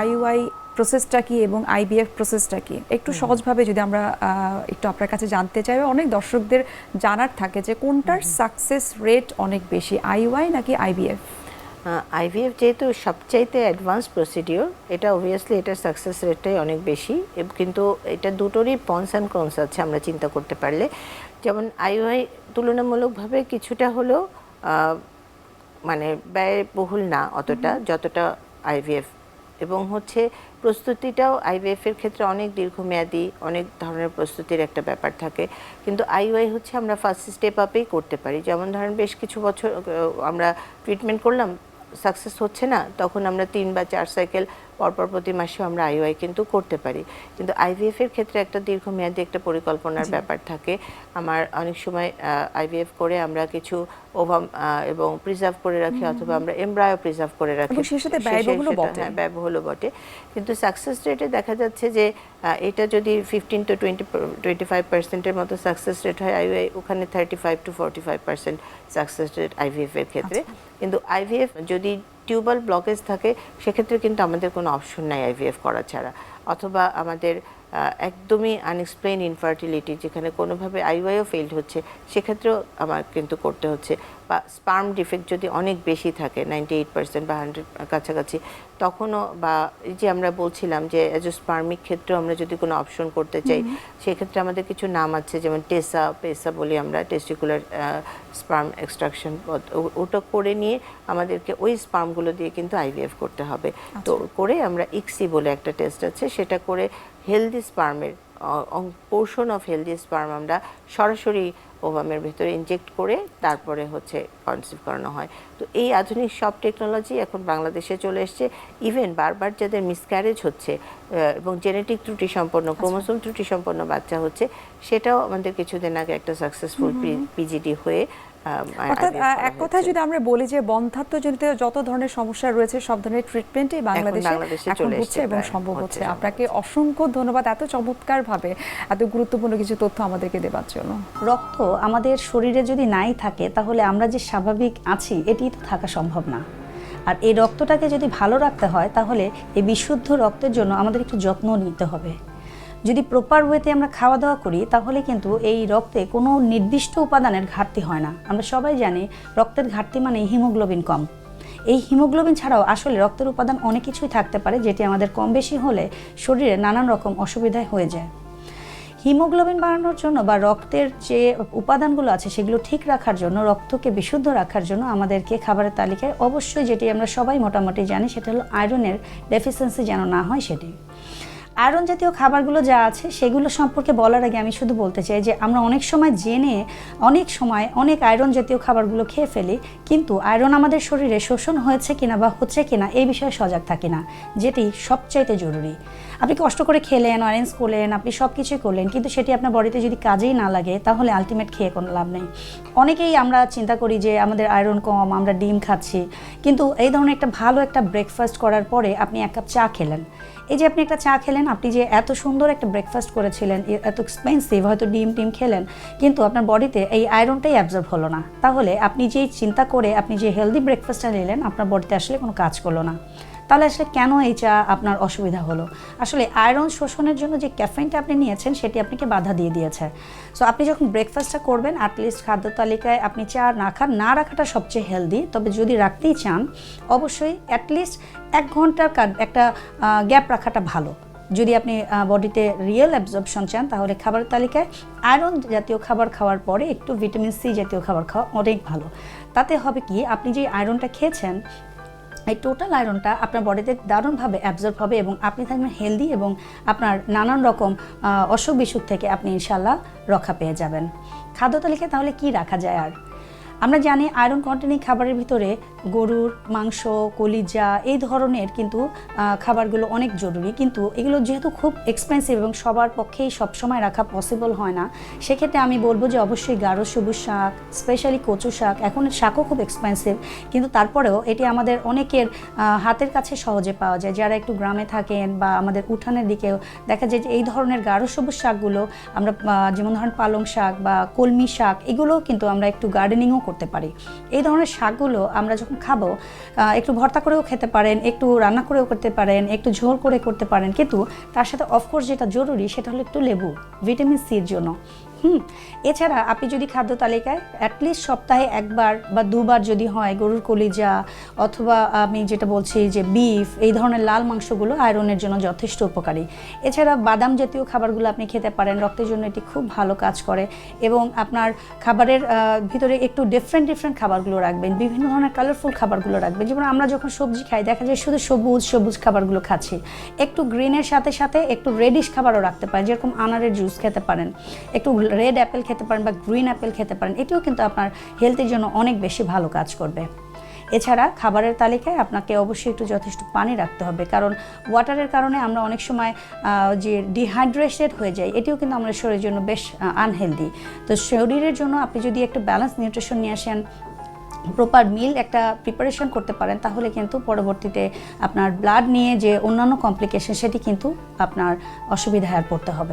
IUI প্রসেসটা কি এবং আইবিএফ প্রসেসটা কি? একটু সহজভাবে যদি আমরা একটু আপনার কাছে জানতে চাই অনেক দর্শকদের জানার থাকে যে কোনটার সাকসেস রেট অনেক বেশি আইইউআই নাকি আইবিএফ? আইভিএফ যেহেতু সবচাইতে অ্যাডভান্স প্রসিডিওর এটা অবভিয়াসলি এটার সাকসেস রেটটাই অনেক বেশি কিন্তু এটা দুটোরই পন্স অ্যান্ড কনস আছে আমরা চিন্তা করতে পারলে। যেমন আইওআই তুলনামূলকভাবে কিছুটা হলেও মানে ব্যয়বহুল না অতটা যতটা আইভিএফ এবং হচ্ছে প্রস্তুতিটাও আইভিএফ এর ক্ষেত্রে অনেক দীর্ঘমেয়াদী, অনেক ধরনের প্রস্তুতির একটা ব্যাপার থাকে। কিন্তু আইওয়াই হচ্ছে আমরা ফার্স্ট স্টেপ আপেই করতে পারি। যেমন ধরেন বেশ কিছু বছর, আমরা ট্রিটমেন্ট করলাম সাকসেস হচ্ছে না, তখন আমরা তিন বা চার সাইকেল পরপর প্রতি মাসে আমরা আইওআই কিন্তু করতে পারি। কিন্তু আইভিএফ এর ক্ষেত্রে একটা দীর্ঘমেয়াদী একটা পরিকল্পনার ব্যাপার থাকে। আমার অনেক সময় আইভিএফ করে আমরা কিছু ওভাম এবং প্রিজার্ভ করে রাখি অথবা আমরা এমব্রায়ো প্রিজার্ভ করে রাখি। বটে। হ্যাঁ, বটে। কিন্তু সাকসেস রেটে দেখা যাচ্ছে যে এটা যদি fifteen to twenty twenty five পার্সেন্টের মতো সাকসেস রেট হয় আইভিআই ওখানে thirty five to forty five percent success rate IVF এর ক্ষেত্রে। কিন্তু আইভিএফ যদি টিউবাল ব্লকেজ থাকে, সেক্ষেত্রে কিন্তু আমাদের কোনো অপশন নাই আইভিএফ করা ছাড়া। অথবা আমাদের একদমই আনএক্সপ্লেন ইনফার্টিলিটি যেখানে কোনোভাবে আইওয়াইও ফেইল্ড হচ্ছে, সেক্ষেত্রেও আমার কিন্তু করতে হচ্ছে। বা স্পার্ম ডিফেক্ট যদি অনেক বেশি থাকে নাইনটি এইট পার্সেন্ট বা হান্ড্রেড কাছাকাছি তখনও বা এই যে আমরা বলছিলাম যে এজ স্পার্মিক ক্ষেত্রেও আমরা যদি কোনো অপশন করতে চাই সেক্ষেত্রে আমাদের কিছু নাম আছে যেমন টেসা পেসা বলি আমরা টেস্টিকুলার স্পার্ম এক্সট্রাকশন ওটা করে নিয়ে আমাদেরকে ওই স্পার্মগুলো দিয়ে কিন্তু আইভিএফ করতে হবে। তো করে আমরা ইক্সি বলে একটা টেস্ট আছে সেটা করে হেলদি স্পার্মের পোর্শন অফ হেলদি স্পার্ম আমরা সরাসরি ওভামের ভেতরে ইনজেক্ট করে তারপরে হচ্ছে কনসিভ করানো হয়। তো এই আধুনিক সব টেকনোলজি এখন বাংলাদেশে চলে এসছে। ইভেন বারবার যাদের মিসক্যারেজ হচ্ছে এবং জেনেটিক ত্রুটি সম্পন্ন ক্রোমোসোম ত্রুটি সম্পন্ন বাচ্চা হচ্ছে সেটাও আমাদের কিছুদিন আগে একটা সাকসেসফুল পিজিডি হয়ে অর্থাৎ আহ, করা এক কথায় যদি আমরা বলি যে বন্ধাত্মজনিত যত ধরনের সমস্যা রয়েছে সব ধরনের ট্রিটমেন্টই বাংলাদেশে এখন হচ্ছে এবং সম্ভব হচ্ছে আপনাকে অসংখ্য ধন্যবাদ এত চমৎকার ভাবে এত গুরুত্বপূর্ণ কিছু তথ্য আমাদেরকে দেওয়ার জন্য। রক্ত আমাদের শরীরে যদি নাই থাকে তাহলে আমরা যে স্বাভাবিক আছি এটি তো থাকা সম্ভব না। আর এই রক্তটাকে যদি ভালো রাখতে হয় তাহলে এই বিশুদ্ধ রক্তের জন্য আমাদের একটু যত্ন নিতে হবে। যদি প্রপার ওয়েতে আমরা খাওয়া দাওয়া করি, তাহলে কিন্তু এই রক্তে কোনো নির্দিষ্ট উপাদানের ঘাটতি হয় না। আমরা সবাই জানি রক্তের ঘাটতি মানে হিমোগ্লোবিন কম। এই হিমোগ্লোবিন ছাড়াও আসলে রক্তের উপাদান অনেক কিছুই থাকতে পারে, যেটি আমাদের কম বেশি হলে শরীরে নানান রকম অসুবিধায় হয়ে যায়। হিমোগ্লোবিন বাড়ানোর জন্য বা রক্তের যে উপাদানগুলো আছে, সেগুলো ঠিক রাখার জন্য, রক্তকে বিশুদ্ধ রাখার জন্য আমাদেরকে খাবারের তালিকায় অবশ্যই যেটি আমরা সবাই মোটামুটি জানি, সেটা হলো আয়রনের ডেফিসিয়েন্সি যেন না হয় সেটি। আয়রন জাতীয় খাবারগুলো যা আছে সেগুলো সম্পর্কে বলার আগে আমি শুধু বলতে চাই যে আমরা অনেক সময় জেনে, অনেক সময় অনেক আয়রন জাতীয় খাবারগুলো খেয়ে ফেলি, কিন্তু আয়রন আমাদের শরীরে শোষণ হয়েছে কিনা বা হচ্ছে কিনা এই বিষয়ে সজাগ থাকি না, যেটি সবচাইতে জরুরি। আপনি কষ্ট করে খেলেন অরেঞ্জ করলেন, আপনি সব কিছুই করলেন, কিন্তু সেটি আপনার বডিতে যদি কাজেই না লাগে, তাহলে আলটিমেট খেয়ে কোনো লাভ নেই। অনেকেই আমরা চিন্তা করি যে আমাদের আয়রন কম, আমরা ডিম খাচ্ছি, কিন্তু এই ধরনের একটা ভালো একটা ব্রেকফাস্ট করার পরে আপনি এক কাপ চা খেলেন। এই যে আপনি একটা চা খেলেন আপনি যে এত সুন্দর একটা ব্রেকফাস্ট করেছিলেন এত এক্সপেন্সিভ হয়তো ডিম টিম খেলেন, কিন্তু আপনার বডিতে এই আয়রনটাই অ্যাবজর্ব হলো না। তাহলে আপনি যেই চিন্তা করে আপনি যে হেলদি ব্রেকফাস্টটা নিলেন, আপনার বডিতে আসলে কোনো কাজ করল না। তাহলে আসলে কেন এই চা আপনার অসুবিধা হলো? আসলে আয়রন শোষণের জন্য যে ক্যাফেনটা আপনি নিয়েছেন, সেটি আপনাকে বাধা দিয়ে দিয়েছে। সো আপনি যখন ব্রেকফাস্টটা করবেন অ্যাটলিস্ট খাদ্য তালিকায় আপনি চা না খান, না রাখাটা সবচেয়ে হেলদি তবে যদি রাখতেই চান, অবশ্যই অ্যাটলিস্ট এক ঘণ্টার একটা গ্যাপ রাখাটা ভালো। যদি আপনি বডিতে রিয়েল অ্যাবজর্পশন চান, তাহলে খাবারের তালিকায় আয়রন জাতীয় খাবার খাওয়ার পরে একটু ভিটামিন সি জাতীয় খাবার খাওয়া অনেক ভালো। তাতে হবে কি, আপনি যে আয়রনটা খেয়েছেন, এই টোটাল আয়রনটা আপনার বডিতে দারুণভাবে অ্যাবজর্ব হবে এবং আপনি থাকবেন হেলদি এবং আপনার নানান রকম অসুখ বিসুখ থেকে আপনি ইনশাল্লাহ রক্ষা পেয়ে যাবেন। খাদ্য তালিকায় তাহলে কি রাখা যায় আর? আমরা জানি আয়রন কন্টেনিং খাবারের ভিতরে গরুর মাংস, কলিজা এই ধরনের কিন্তু খাবারগুলো অনেক জরুরি। কিন্তু এগুলো যেহেতু খুব এক্সপেন্সিভ এবং সবার পক্ষেই সবসময় রাখা পসিবল হয় না, সেক্ষেত্রে আমি বলব যে অবশ্যই গাঢ় সবুজ শাক স্পেশালি কচু শাক, এখন শাকও খুব এক্সপেন্সিভ কিন্তু তারপরেও এটি আমাদের অনেকের হাতের কাছে সহজে পাওয়া যায়। যারা একটু গ্রামে থাকেন বা আমাদের উঠানের দিকেও দেখা যায় যে এই ধরনের গাঢ় সবুজ শাকগুলো আমরা যেমন ধরেন পালং শাক বা কলমি শাক, এগুলোও কিন্তু আমরা একটু গার্ডেনিংও করতে পারি। এই ধরনের শাকগুলো আমরা যখন খাব একটু ভর্তা করেও খেতে পারেন, একটু রান্না করেও করতে পারেন, একটু ঝোল করে করতে পারেন, কিন্তু তার সাথে অফকোর্স যেটা জরুরি সেটা হলো একটু লেবু ভিটামিন সির জন্য। হুম, এছাড়া আপনি যদি খাদ্য তালিকায় অ্যাটলিস্ট সপ্তাহে একবার বা দুবার যদি হয় গরুর কলিজা অথবা আমি যেটা বলছি যে বিফ এই ধরনের লাল মাংসগুলো আয়রনের জন্য যথেষ্ট উপকারী। এছাড়া বাদাম জাতীয় খাবারগুলো আপনি খেতে পারেন, রক্তের জন্য এটি খুব ভালো কাজ করে এবং আপনার খাবারের ভিতরে একটু ডিফারেন্ট ডিফারেন্ট খাবারগুলো রাখবেন, বিভিন্ন ধরনের কালারফুল খাবারগুলো রাখবেন। যেমন আমরা যখন সবজি খাই, দেখা যায় শুধু সবুজ সবুজ খাবারগুলো খাচ্ছি। একটু গ্রিনের সাথে সাথে একটু রেডিশ খাবারও রাখতে পারেন, যেরকম আনারের জুস খেতে পারেন। একটু রেড অ্যাপেল খেতে পারেন বা গ্রিন অ্যাপেল খেতে পারেন, এটিও কিন্তু আপনার হেলথের জন্য অনেক বেশি ভালো কাজ করবে। এছাড়া খাবারের তালিকায় আপনাকে অবশ্যই একটু যথেষ্ট পানি রাখতে হবে, কারণ ওয়াটারের কারণে আমরা অনেক সময় যে ডিহাইড্রেটেড হয়ে যাই, এটিও কিন্তু আমাদের শরীরের জন্য বেশ আনহেলদি তো শরীরের জন্য আপনি যদি একটু ব্যালেন্স নিউট্রিশন নিয়ে আসেন প্রপার মিল একটা প্রিপারেশন করতে পারেন, তাহলে কিন্তু পরবর্তীতে আপনার ব্লাড নিয়ে যে অন্যান্য কমপ্লিকেশন সেটি কিন্তু আপনার অসুবিধায় আর পড়তে হবে না।